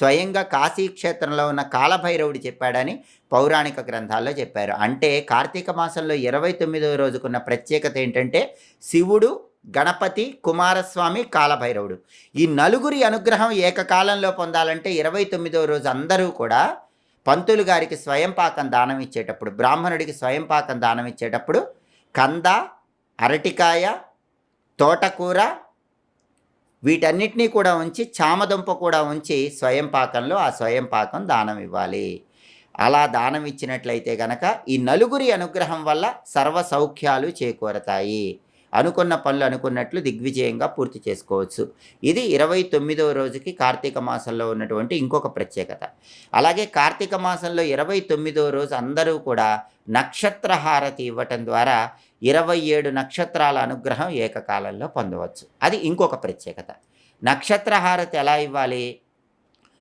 స్వయంగా కాశీ క్షేత్రంలో ఉన్న కాలభైరవుడు చెప్పాడని పౌరాణిక గ్రంథాల్లో చెప్పారు. అంటే కార్తీక మాసంలో ఇరవై తొమ్మిదవ రోజుకున్న ప్రత్యేకత ఏంటంటే శివుడు గణపతి కుమారస్వామి కాలభైరవుడు. ఈ నలుగురి అనుగ్రహం ఏకకాలంలో పొందాలంటే ఇరవై తొమ్మిదవ రోజు అందరూ కూడా పంతులు గారికి స్వయం పాకం దానం ఇచ్చేటప్పుడు బ్రాహ్మణుడికి స్వయం పాకం దానం ఇచ్చేటప్పుడు కంద అరటికాయ తోటకూర వీటన్నిటినీ కూడా ఉంచి చామదుంప కూడా ఉంచి స్వయం పాకంలో ఆ స్వయం పాకం దానం ఇవ్వాలి. అలా దానం ఇచ్చినట్లయితే గనక ఈ నలుగురి అనుగ్రహం వల్ల సర్వ సౌఖ్యాలు చేకూరతాయి. అనుకున్న పనులు అనుకున్నట్లు దిగ్విజయంగా పూర్తి చేసుకోవచ్చు. ఇది ఇరవై తొమ్మిదవ రోజుకి కార్తీక మాసంలో ఉన్నటువంటి ఇంకొక ప్రత్యేకత. అలాగే కార్తీక మాసంలో ఇరవై తొమ్మిదవ రోజు అందరూ కూడా నక్షత్ర హారతి ఇవ్వటం ద్వారా ఇరవై ఏడు నక్షత్రాల అనుగ్రహం ఏకకాలంలో పొందవచ్చు. అది ఇంకొక ప్రత్యేకత. నక్షత్ర హారతి ఎలా ఇవ్వాలి?